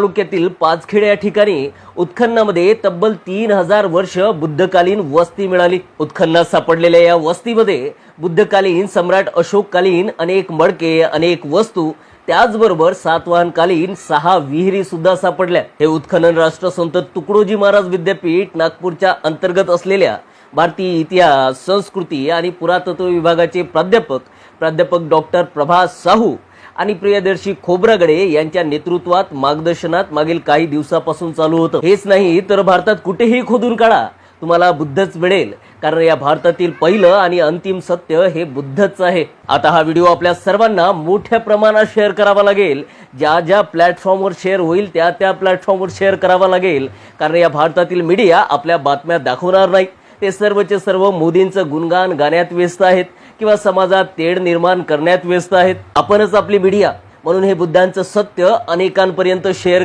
तालुक्यातील पाचखेड या ठिकाणी उत्खननामध्ये तब्बल तीन हजार वर्ष बुद्धकालीन वस्ती मिळाली. उत्खननात सापडलेल्या या वस्तीमध्ये बुद्धकालीन सम्राट अशोककालीन अनेक मडके अनेक वस्तू त्याचबरोबर सातवाहनकालीन सहा विहिरी सुद्धा सापडल्या. हे उत्खनन राष्ट्रसंत तुकडोजी महाराज विद्यापीठ नागपूरच्या अंतर्गत असलेल्या भारतीय इतिहास संस्कृती आणि पुरातत्व विभागाचे प्राध्यापक प्राध्यापक डॉक्टर प्रभास साहू आणि प्रियदर्शी खोब्रागडे यांच्या नेतृत्वात मार्गदर्शनात मागील काही दिवसापासून चालू होतं. हेच नाही तर भारतात कुठेही खोदून काढा. तुम्हाला बुद्धच मिळेल. कारण या भारतातील पहिलं आणि अंतिम सत्य हे बुद्धच आहे. आता हा व्हिडिओ आपल्या सर्वांना मोठ्या प्रमाणात शेअर करावा लागेल. ज्या ज्या प्लॅटफॉर्मवर शेअर होईल त्या त्या प्लॅटफॉर्मवर शेअर करावा लागेल. कारण या भारतातील मीडिया आपल्या बातम्या दाखवणार नाही. ते सर्वचे सर्व मोदींचं गुणगान गाण्यात व्यस्त आहेत. किंवा समाजात तेढ निर्माण करण्यात व्यस्त आहेत. आपणच आपली मीडिया म्हणून हे बुद्धांचं सत्य अनेकांपर्यंत शेअर